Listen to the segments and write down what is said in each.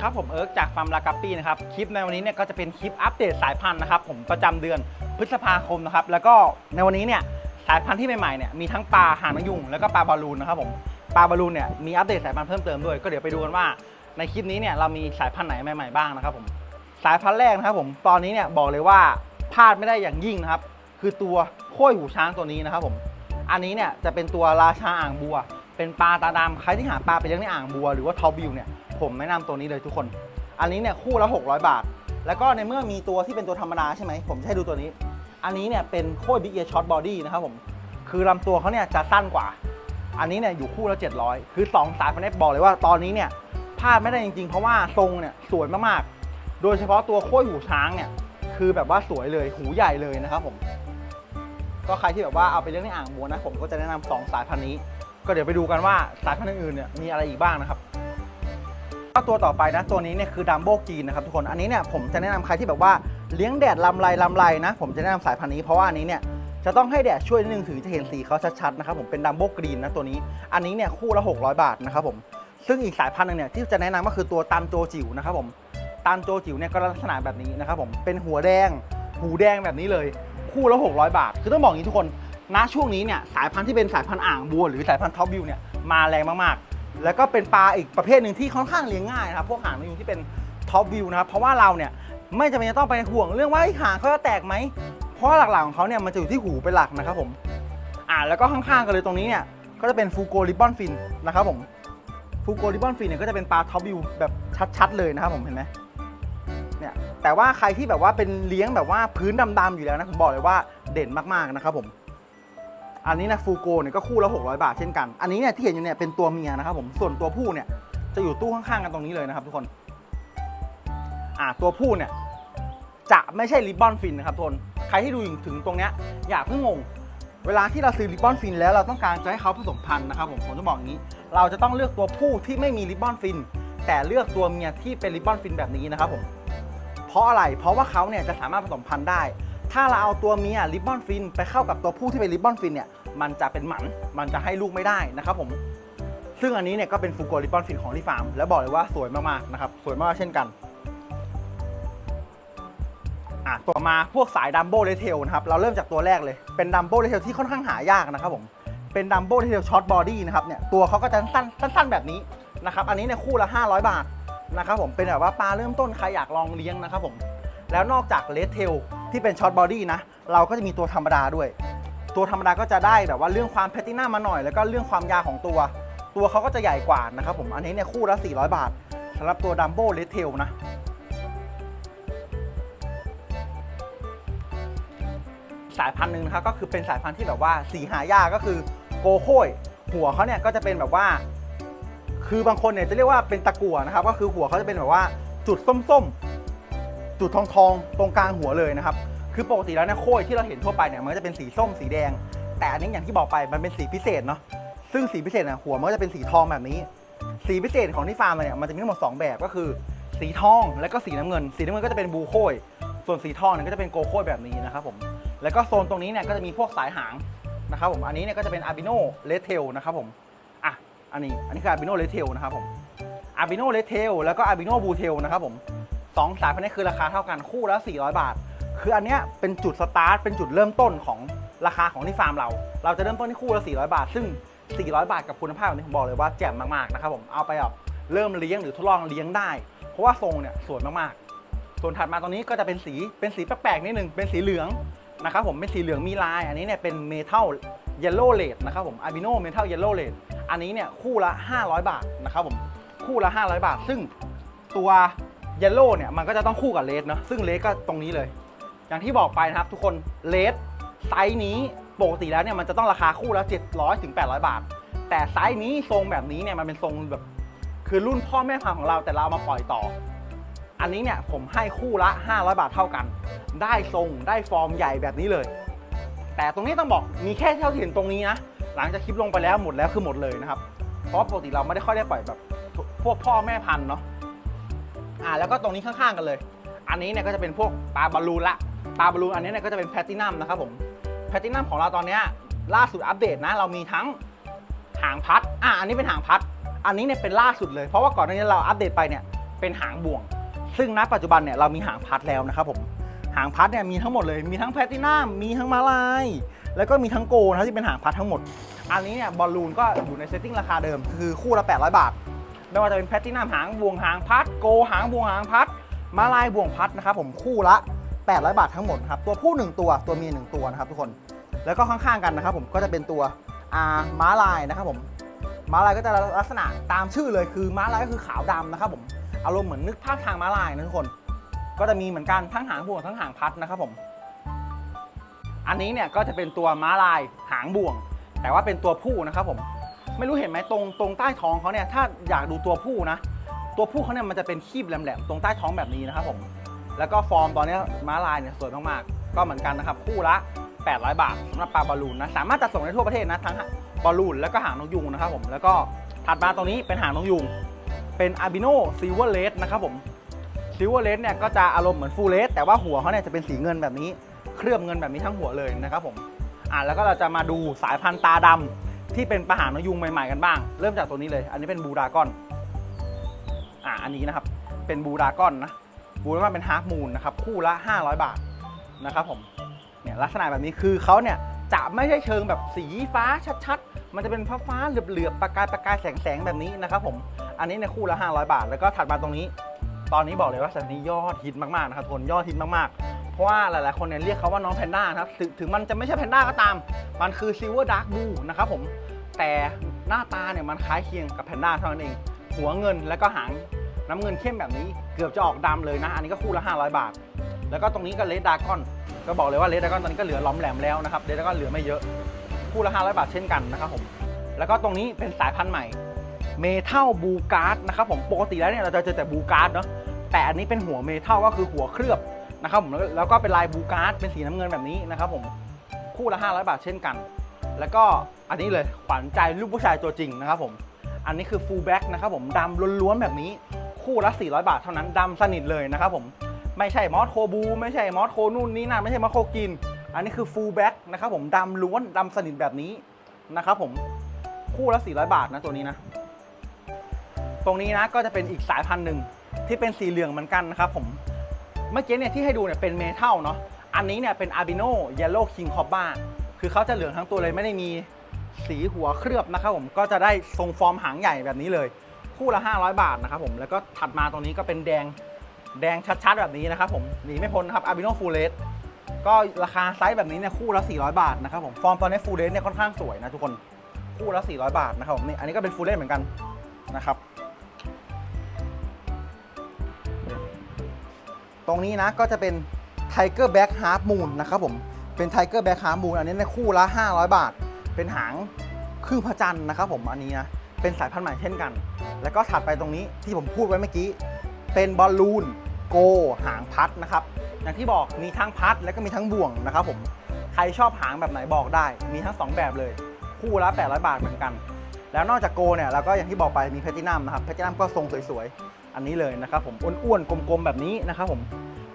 ครับ ผมเอิร์กจากฟาร์มลากัปปี้นะครับ คลิปในวันนี้เนี่ยก็จะเป็นคลิปอัปเดตสายพันธุ์นะครับผมประจำเดือนพฤษภาคมนะครับ แล้วก็ในวันนี้เนี่ยสายพันธุ์ที่ใหม่ๆเนี่ยมีทั้งปลาหางนกยุงแล้วก็ปลาบอลลูนนะครับผมปลาบอลลูนเนี่ยมีอัปเดตสายพันธุ์เพิ่มเติมด้วยก็เดี๋ยวไปดูกันว่าในคลิปนี้เนี่ยเรามีสายพันธุ์ไหนใหม่ๆบ้างนะครับผมสายพันธุ์แรกนะครับผมตอนนี้เนี่ยบอกเลยว่าพลาดไม่ได้อย่างยิ่งนะครับคือตัวโค้ยหูช้างตัวนี้นะครับผมอันนี้เนี่ยจะเป็นตัวราชาอ่างบัว เป็นปลาตาดำใครที่หาปลาไปเลี้ยงในอ่างบัว หรือว่าทอบิวเนี่ย ผมแนะนำตัวนี้เลยทุกคน อันนี้เนี่ยคู่ละ 600 บาท แล้วก็ในเมื่อมีตัวที่เป็นตัวธรรมดาใช่ไหม ผมจะให้ดูตัวนี้ อันนี้เนี่ยเป็นโค้ยบิ๊กเอช็อตบอดี้นะครับผม คือลำตัวเขาเนี่ยจะสั้นกว่า อันนี้เนี่ยอยู่คู่ละ 700 คือ 2 สายพันธุ์บอกเลยว่าตอนนี้เนี่ยพลาดไม่ได้จริงๆ เพราะว่าทรงเนี่ยสวยมากๆ โดยเฉพาะตัวโค้ยหูช้างเนี่ยคือแบบว่าสวยเลยหูใหญ่เลยนะครับผม ก็ใครที่แบบว่าเอาไปเลี้ยงในอ่างบัวนะผมก็จะแนะนำสองสายพันธุ์นี้ ก็เดี๋ยวไปดูกันว่าสายพันธุ์อื่นๆเนี่ยมีอะไรอีกบ้างนะครับ ก็ตัวต่อไปนะตัวนี้เนี่ยคือดัมโบกีนนะครับทุกคนอันนี้เนี่ยผมจะแนะนำใครที่แบบว่าเลี้ยงแดดลำไรลำไรนะ ผมจะแนะนำสายพันธุ์นี้เพราะว่าอันนี้เนี่ยจะต้องให้แดดช่วยนิดนึงถึงจะเห็นสีเขาชัดๆนะครับผมเป็นดัมโบกรีนนะตัวนี้ อันนี้เนี่ยคู่ละ 600 บาทนะครับผมซึ่งอีกสายพันธุ์หนึงเนี่ยที่จะแนะนำก็คือตัวตันโจจิ๋วนะครับผมตันโจจิ๋วเนี่ยก็ลักษณะแบบนี้นะครับผมเป็นหัวแดง หูแดงแบบนี้เลย คู่ละ 600 บาท คือต้องบอกอย่างนี้ทุกคนณช่วงนี้เนี่ยสายพันธุ์ที่เป็นสายพันธุ์อ่างบัวหรือสายพันธุ์ท็อปวิวเนี่ยมาแรงมากๆ แล้วก็เป็นปลาอีกประเภทหนึ่งที่ค่อนข้างเลี้ยงง่ายนะครับพวกหางนกยูงที่เป็นท็อปวิวนะครับเพราะว่าเราเนี่ยไม่จำเป็นจะต้องไปห่วงเรื่องว่าหางเขาจะแตกไหมเพราะว่าหลักๆของเขาเนี่ยมันจะอยู่ที่หูเป็นหลักนะครับผมอ่าแล้วก็ข้างๆกันเลยตรงนี้เนี่ยก็จะเป็นฟูโกริบบอนฟินนะครับผมฟูโกริบบอนฟินเนี่ยก็จะเป็นปลาท็อปวิวแบบชัดๆเลยนะครับผมเห็นไหมเนี่ยแต่ว่าใครที่แบบว่าเป็นเลี้ยงแบบว่าพื้นดำๆอยู่แล้วนะผมบอกเลยว่าเด่นมากๆนะครับผม อันนี้นะฟูโกเนี่ยก็คู่ละ600 บาทเช่นกัน อันนี้เนี่ยที่เห็นอยู่เนี่ยเป็นตัวเมียนะครับผม ส่วนตัวผู้เนี่ยจะอยู่ตู้ข้างๆกันตรงนี้เลยนะครับทุกคน อ่าตัวผู้เนี่ยจะไม่ใช่ริบบอนฟินนะครับทุกคน ใครที่ดูถึงตรงเนี้ยอย่าเพิ่งงง เวลาที่เราซื้อริบบอนฟินแล้วเราต้องการจะให้เขาผสมพันธุ์นะครับผม ผมจะบอกอย่างนี้ เราจะต้องเลือกตัวผู้ที่ไม่มีริบบอนฟิน แต่เลือกตัวเมียที่เป็นริบบอนฟินแบบนี้นะครับผม เพราะอะไร เพราะว่าเขาเนี่ยจะสามารถผสมพันธุ์ได้ ถ้าเราเอาตัวเมียริบบอนฟินไปเข้ากับตัวผู้ที่เป็นริบบอนฟินเนี่ยมันจะเป็นหมันมันจะให้ลูกไม่ได้นะครับผมซึ่งอันนี้เนี่ยก็เป็นฟูโกริบบอนฟินของที่ฟาร์มแล้วบอกเลยว่าสวยมากๆนะครับสวยมากเช่นกันอะต่อมาพวกสายดัมโบเลเทลนะครับเราเริ่มจากตัวแรกเลยเป็นดัมโบเลเทลที่ค่อนข้างหายากนะครับผมเป็นดัมโบเลเทลช็อตบอดี้นะครับเนี่ยตัวเขาก็จะสั้นสั้นๆแบบนี้นะครับอันนี้เนี่ยคู่ละ 500 บาทนะครับผมเป็นแบบว่าปลาเริ่มต้นใครอยากลองเลี้ยงนะครับผมแล้วนอกจากเลเทล ที่เป็นช็อตบอดี้นะ เราก็จะมีตัวธรรมดาด้วย ตัวธรรมดาก็จะได้แบบว่าเรื่องความแพตตินัมมาหน่อย แล้วก็เรื่องความยาวของตัว ตัวเขาก็จะใหญ่กว่านะครับผม อันนี้เนี่ยคู่ละ 400 บาทสำหรับตัวดัมโบเลดเทลนะสายพันธุ์หนึ่งนะครับก็คือเป็นสายพันธุ์ที่แบบว่าสีหายากก็คือโกโค้ยหัวเขาเนี่ยก็จะเป็นแบบว่า คือบางคนเนี่ยจะเรียกว่าเป็นตะกั่วนะครับ ก็คือหัวเขาจะเป็นแบบว่าจุดส้มๆ จุดทองทองตรงกลางหัวเลยนะครับ คือปกติแล้วเนี่ยโค้ยที่เราเห็นทั่วไปเนี่ยมันก็จะเป็นสีส้มสีแดง แต่อันนี้อย่างที่บอกไปมันเป็นสีพิเศษเนาะซึ่งสีพิเศษเนี่ยหัวมันก็จะเป็นสีทองแบบนี้ สีพิเศษของที่ฟาร์มเราเนี่ยมันจะมีทั้งหมดสองแบบก็คือ สีทองและก็สีน้ำเงิน สีน้ำเงินก็จะเป็นบูโค้ยส่วนสีทองเนี่ยก็จะเป็นโกโค้ยแบบนี้นะครับผมแล้วก็โซนตรงนี้เนี่ยก็จะมีพวกสายหางนะครับผมอันนี้เนี่ยก็จะเป็นอาบิโนเลเทลนะครับผมอะอันนี้อันนี้คืออาบิโนเลเทลนะครับผมอาบิโนเลเทลแล้วก็อาบิโนบูเทลนะครับผม สองสายพันธุ์นี้คือราคาเท่ากันคู่ละ400 บาท คืออันเนี้ยเป็นจุดสตาร์ทเป็นจุดเริ่มต้นของราคาของที่ฟาร์มเรา เราจะเริ่มต้นที่คู่ละ400 บาท ซึ่ง 400 บาทกับคุณภาพนี้ผมบอกเลยว่าแจ่มมากๆนะครับผมเอาไปแบบเริ่มเลี้ยงหรือทดลองเลี้ยงได้ เพราะว่าทรงเนี่ยสวยมากๆ ส่วนถัดมาตรงนี้ก็จะเป็นสีเป็นสีแปลกๆนิดนึงเป็นสีเหลืองนะครับผมเป็นสีเหลืองมีลาย อันนี้เนี่ยเป็นเมทัลเยลโล่เลดนะครับผมอาบิโนเมทัลเยลโล่เลดอันนี้เนี่ยคู่ละ 500 บาทนะครับผมคู่ละ 500 บาท ซึ่งตัว เยลโล่เนี่ยมันก็จะต้องคู่กับเลดเนาะซึ่งเลดก็ตรงนี้เลย อย่างที่บอกไปนะครับทุกคนเลดไซส์นี้ปกติแล้วเนี่ยมันจะต้องราคาคู่ละ700ถึง800 บาท แต่ไซส์นี้ทรงแบบนี้เนี่ยมันเป็นทรงแบบคือรุ่นพ่อแม่พันธุ์ของเราแต่เราเอามาปล่อยต่อ อันนี้เนี่ยผมให้คู่ละ 500 บาทเท่ากัน ได้ทรงได้ฟอร์มใหญ่แบบนี้เลย แต่ตรงนี้ต้องบอกมีแค่เท่าที่เห็นตรงนี้นะหลังจากคลิปลงไปแล้วหมดแล้วคือหมดเลยนะครับ เพราะปกติเราไม่ได้ค่อยได้ปล่อยแบบพวกพ่อแม่พันธุ์เนาะ อ่าแล้วก็ตรงนี้ข้างๆกันเลย อันนี้เนี่ยก็จะเป็นพวกปลาบอลลูนละปลาบอลลูนอันนี้เนี่ยก็จะเป็นแพลตินัมนะครับผมแพลตินัมของเราตอนนี้ล่าสุดอัปเดตนะเรามีทั้งหางพัดอะอันนี้เป็นหางพัด อันนี้เนี่ยเป็นล่าสุดเลย เพราะว่าก่อนหน้านี้เราอัปเดตไปเนี่ยเป็นหางบ่วง ซึ่งณปัจจุบันเนี่ยเรามีหางพัดแล้วนะครับผมหางพัดเนี่ยมีทั้งหมดเลยมีทั้งแพลตินัมมีทั้งมาลายแล้วก็มีทั้งโกนะที่เป็นหางพัดทั้งหมด อันนี้เนี่ยบอลลูนก็อยู่ในเซตติ้งราคาเดิมคือคู่ละ800 บาท ไม่ว่าจะเป็นแพลตินัมหางบ่วงหางพัดโกหางบ่วงหางพัดมาลายบ่วงพัดนะครับผมคู่ละ 800 บาททั้งหมดครับตัวผู้ 1 ตัวตัวเมีย1ตัวนะครับทุกคนแล้วก็ข้างๆกันนะครับผมก็จะเป็นตัวอาม้าลายนะครับผมม้าลายก็จะลักษณะตามชื่อเลยคือม้าลายก็คือขาวดำนะครับผมอารมณ์เหมือนนึกภาพทางม้าลายนะทุกคน ก็จะมีเหมือนกันทั้งหางบ่วงทั้งหางพัดนะครับผม อันนี้เนี่ยก็จะเป็นตัวม้าลายหางบ่วง แต่ว่าเป็นตัวผู้นะครับผม ไม่รู้เห็นไหมตรงตรงใต้ท้องเขาเนี่ยถ้าอยากดูตัวผู้นะ ตัวผู้เขาเนี่ยมันจะเป็นคีบแหลมๆตรงใต้ท้องแบบนี้นะครับผมแล้วก็ฟอร์มตอนนี้ม้าลายเนี่ยสวยมากๆก็เหมือนกันนะครับคู่ละ 800 บาทสำหรับปลาบอลลูนนะสามารถจัดส่งได้ทั่วประเทศนะทั้งบอลลูนแล้วก็หางนกยูงนะครับผมแล้วก็ถัดมาตรงนี้เป็นหางนกยูงเป็นอาบิโนซิลเวอร์เลสนะครับผมซิลเวอร์เลสเนี่ยก็จะอารมณ์เหมือนฟูลเลสแต่ว่าหัวเขาเนี่ยจะเป็นสีเงินแบบนี้ เคลือบเงินแบบนี้ทั้งหัวเลยนะครับผมอ่าแล้วก็เราจะมาดูสายพันธุ์ตาดำ ที่เป็นปลาหางนกยูงใหม่ๆกันบ้าง เริ่มจากตัวนี้เลย อันนี้เป็นบูดากอน อ่าอันนี้นะครับ เป็นบูดากอนนะ บูดากอนเป็นฮาร์ฟมูนนะครับ คู่ละ 500 บาทนะครับผม เนี่ยลักษณะแบบนี้คือเขาเนี่ยจะไม่ใช่เชิงแบบสีฟ้าชัดๆ มันจะเป็นฟ้าฟ้าเหลือบๆ ประกายประกายแสงๆ แบบนี้นะครับผม อันนี้ในคู่ละ 500 บาท แล้วก็ถัดมาตรงนี้ ตอนนี้บอกเลยว่าสัตว์นี้ยอดฮิตมากๆ นะครับทนยอดฮิตมากๆ ราะว่าหลายๆคนเนี่ยเรียกเขาว่าน้องแพนด้านะครับถึงถึงมันจะไม่ใช่แพนด้าก็ตาม มันคือซิลเวอร์ดาร์กบูนะครับผมแต่หน้าตาเนี่ยมันคล้ายเคียงกับแพนด้าเท่านั้นเอง หัวเงินแล้วก็หางน้ำเงินเข้มแบบนี้เกือบจะออกดำเลยนะ อันนี้ก็คู่ละ 500 บาท แล้วก็ตรงนี้ก็เลดดากอน ก็บอกเลยว่าเลดดากอนตอนนี้ก็เหลือล้อมแหลมแล้วนะครับเลดดากอนเหลือไม่เยอะ คู่ละ 500 บาทเช่นกันนะครับผม แล้วก็ตรงนี้เป็นสายพันธุ์ใหม่ เมทัลบูการ์ดนะครับผม ปกติแล้วเนี่ยเราจะเจอแต่บูการ์ดเนาะ แต่อันนี้เป็นหัวเมทัลก็คือหัวเคลือบ นะครับผมแล้วก็เป็นลายบูการ์ดเป็นสีน้ำเงินแบบนี้นะครับผมคู่ละ 500 บาทเช่นกัน แล้วก็อันนี้เลยขวัญใจลูกผู้ชายตัวจริงนะครับผมอันนี้คือฟูลแบ็กนะครับผมดำล้วนๆแบบนี้คู่ละ 400 บาทเท่านั้นดำสนิทเลยนะครับผมไม่ใช่มอสโคบู ไม่ใช่มอสโคนู่นนี่นั่นไม่ใช่มอสโคกิน อันนี้คือฟูลแบ็กนะครับผมดำล้วนดำสนิทแบบนี้นะครับผมคู่ละ 400 บาทนะตัวนี้นะ ตรงนี้นะก็จะเป็นอีกสายพันธุ์หนึ่งที่เป็นสีเหลืองเหมือนกันนะครับผม เมื่อกี้เนี่ยที่ให้ดูเนี่ยเป็นเมทัลเนาะ อันนี้เนี่ยเป็นอาบิโนเยลโล่คิงคอบบ้าคือเขาจะเหลืองทั้งตัวเลยไม่ได้มีสีหัวเคลือบนะครับผมก็จะได้ทรงฟอร์มหางใหญ่แบบนี้เลย คู่ละ 500 บาทนะครับผมแล้วก็ถัดมาตรงนี้ก็เป็นแดงแดงชัดๆแบบนี้นะครับผมหนีไม่พ้นนะครับอาบิโนฟูเลสก็ราคาไซส์แบบนี้เนี่ยคู่ละ 400 บาทนะครับผมฟอร์มตอนนี้ฟูเลสเนี่ยค่อนข้างสวยนะทุกคนคู่ละ 400 บาทนะครับผมนี่อันนี้ก็เป็นฟูเลสเหมือนกันนะครับ ตรงนี้นะก็จะเป็น Tiger Back Half Moon นะครับผมเป็น Tiger Back Half Moon อันนี้ในคู่ละ 500 บาท เป็นหางครึ่งพระจันทร์นะครับผมอันนี้นะเป็นสายพันธุ์ใหม่เช่นกัน แล้วก็ถัดไปตรงนี้ที่ผมพูดไว้เมื่อกี้ เป็นบอลลูนโกหางพัดนะครับ อย่างที่บอกมีทั้งพัดแล้วก็มีทั้งบ่วงนะครับผมใครชอบหางแบบไหนบอกได้ มีทั้งสองแบบเลย คู่ละ800 บาทเหมือนกัน แล้วนอกจากโกเนี่ยเราก็อย่างที่บอกไปมีแพลตินัมนะครับแพลตินัมก็ทรงสวยๆ อันนี้เลยนะครับผมอ้วนๆกลมๆแบบนี้นะครับผม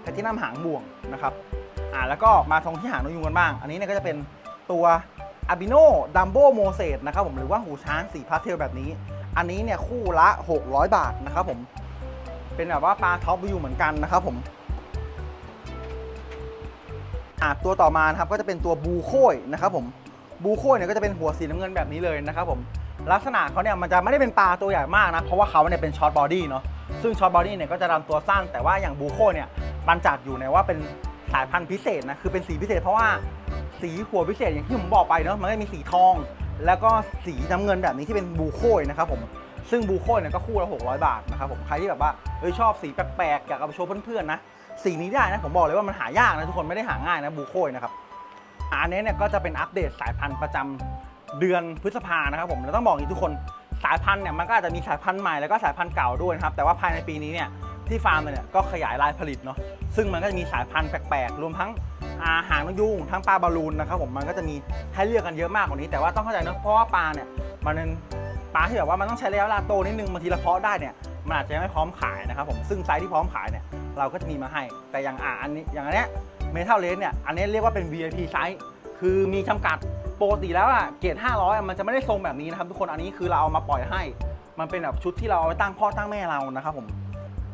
แพลตินัมหางบ่วงนะครับอ่าแล้วก็มาตรงที่หางนกยูงกันบ้าง อันนี้เนี่ยก็จะเป็นตัวอาบิโนดัมโบโมเสสนะครับผมหรือว่าหูช้างสีพาสเทลแบบนี้ อันนี้เนี่ยคู่ละ 600 บาทนะครับผมเป็นแบบว่าปลาท็อปวิวเหมือนกันนะครับผมอ่าตัวต่อมาครับก็จะเป็นตัวบูโคยนะครับผมบูโคยเนี่ยก็จะเป็นหัวสีน้ำเงินแบบนี้เลยนะครับผมลักษณะเขาเนี่ยมันจะไม่ได้เป็นปลาตัวใหญ่มากนะเพราะว่าเขาเนี่ยเป็นช็อตบอดี้เนาะ ซึ่งชอตบอดี้เนี่ยก็จะลำตัวสั้น แต่ว่าอย่างบูโคเนี่ยมันจัดอยู่ในว่าเป็นสายพันธุ์พิเศษนะคือเป็นสีพิเศษเพราะว่าสีหัวพิเศษอย่างที่ผมบอกไปเนาะมันก็มีสีทอง แล้วก็สีน้ำเงินแบบนี้ที่เป็นบูโคนะครับผมซึ่งบูโคเนี่ยก็คู่ละ600 บาทนะครับผมใครที่แบบว่าเอ้ยชอบสีแปลกๆอยากเอาไปโชว์เพื่อนๆนะสีนี้ได้นะผมบอกเลยว่ามันหายากนะทุกคนไม่ได้หาง่ายนะบูโคนะครับอันนี้เนี่ยก็จะเป็นอัปเดตสายพันธุ์ประจำเดือนพฤษภานะครับผมแล้วต้องบอกอย่างนี้ทุกคน สายพันธุ์เนี่ยมันก็อาจจะมีสายพันธุ์ใหม่แล้วก็สายพันธุ์เก่าด้วยนะครับแต่ว่าภายในปีนี้เนี่ยที่ฟาร์มเนี่ยก็ขยายรายผลิตเนาะซึ่งมันก็จะมีสายพันธุ์แปลกๆ รวมทั้งอาหางนกยูงทั้งปลาบอลลูนนะครับผมมันก็จะมีให้เลือกกันเยอะมากกว่านี้ แต่ว่าต้องเข้าใจนะเพราะว่าปลาเนี่ยมันเป็นปลาที่แบบว่ามันต้องใช้ระยะเวลาโตนิดนึงบางทีเราเพาะได้เนี่ยมันอาจจะยังไม่พร้อมขายนะครับผมซึ่งไซส์ที่พร้อมขายเนี่ยเราก็จะมีมาให้ แต่อย่างอ่าอันนี้อย่างอันเนี้ยเมทัลเลสเนี่ยอันนี้เรียกว่าเป็น VIP ไซส์คือมีจำกัด ปกติแล้วอะเกรด500อะมันจะไม่ได้ทรงแบบนี้นะครับทุกคนอันนี้คือเราเอามาปล่อยให้ มันเป็นแบบชุดที่เราเอาไว้ตั้งพ่อตั้งแม่เรานะครับผม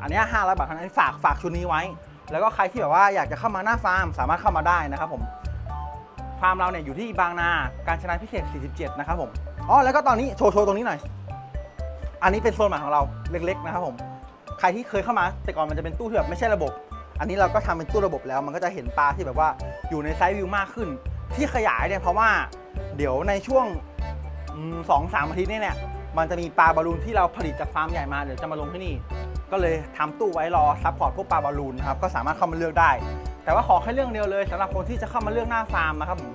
อันนี้ห้าร้อยบาทเท่านั้นฝากฝากชุดนี้ไว้ แล้วก็ใครที่แบบว่าอยากจะเข้ามาหน้าฟาร์มสามารถเข้ามาได้นะครับผมฟาร์มเราเนี่ยอยู่ที่บางนาการชนะพิเศษ 47 นะครับผมอ๋อแล้วก็ตอนนี้โชว์โชว์ตรงนี้หน่อย อันนี้เป็นโซนใหม่ของเราเล็กๆนะครับผม ใครที่เคยเข้ามาแต่ก่อนมันจะเป็นตู้ที่แบบไม่ใช่ระบบ อันนี้เราก็ทำเป็นตู้ระบบแล้ว มันก็จะเห็นปลาที่แบบว่าอยู่ในไซส์วิวมากขึ้น ที่ขยายเนี่ยเพราะว่าเดี๋ยวในช่วงสองสามอาทิตย์นี้เนี่ยมันจะมีปลาบอลลูนที่เราผลิตจากฟาร์มใหญ่มาเดี๋ยวจะมาลงที่นี่ ก็เลยทำตู้ไว้รอซัพพอร์ตพวกปลาบอลลูนนะครับก็สามารถเข้ามาเลือกได้ แต่ว่าขอแค่เรื่องเดียวเลยสำหรับคนที่จะเข้ามาเลือกหน้าฟาร์มนะครับผม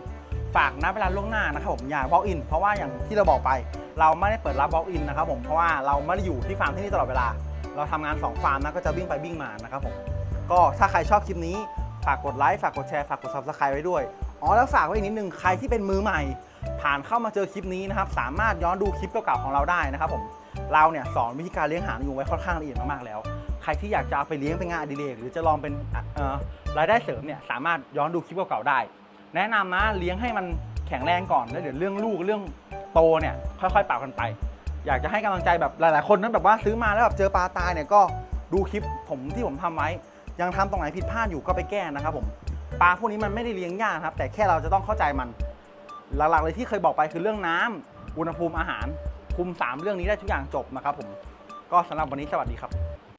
ฝากนัดเวลาล่วงหน้านะครับผมอย่า walk in เพราะว่าอย่างที่เราบอกไป เราไม่ได้เปิดรับ walk in นนะครับผมเพราะว่าเราไม่ได้อยู่ที่ฟาร์มที่นี่ตลอดเวลา เราทำงาน2ฟาร์มนะก็จะวิ่งไปวิ่งมานะครับผมก็ถ้าใครชอบคลิปนี้ฝากกดไลค์ฝากกดแชร์ฝากกด subscribe ไว้ด้วย อ๋อแล้วฝากไว้อีกนิดนึงใครที่เป็นมือใหม่ ผ่านเข้ามาเจอคลิปนี้นะครับ สามารถย้อนดูคลิปเก่าๆของเราได้นะครับผมเราเนี่ยสอนวิธีการเลี้ยงหางยุงไว้ค่อนข้างละเอียดมากๆแล้ว ใครที่อยากจะเอาไปเลี้ยงเป็นงานอดิเรกหรือจะลองเป็นรายได้เสริมเนี่ยสามารถย้อนดูคลิปเก่าๆได้ แนะนำนะเลี้ยงให้มันแข็งแรงก่อนแล้วเดี๋ยวเรื่องลูกเรื่องโตเนี่ยค่อยๆปรับกันไป อยากจะให้กำลังใจแบบหลาย ๆ คนนั้นแบบว่าซื้อมาแล้วแบบเจอปลาตายเนี่ยก็ดูคลิปผมที่ผมทำไว้ ยังทำตรงไหนผิดพลาดอยู่ก็ไปแก้นะครับผม ปลาพวกนี้มันไม่ได้เลี้ยงยากครับ แต่แค่เราจะต้องเข้าใจมันหลักๆเลยที่เคยบอกไปคือเรื่องน้ำอุณหภูมิอาหารคุมสามเรื่องนี้ได้ทุกอย่างจบนะครับผมก็สำหรับวันนี้สวัสดีครับ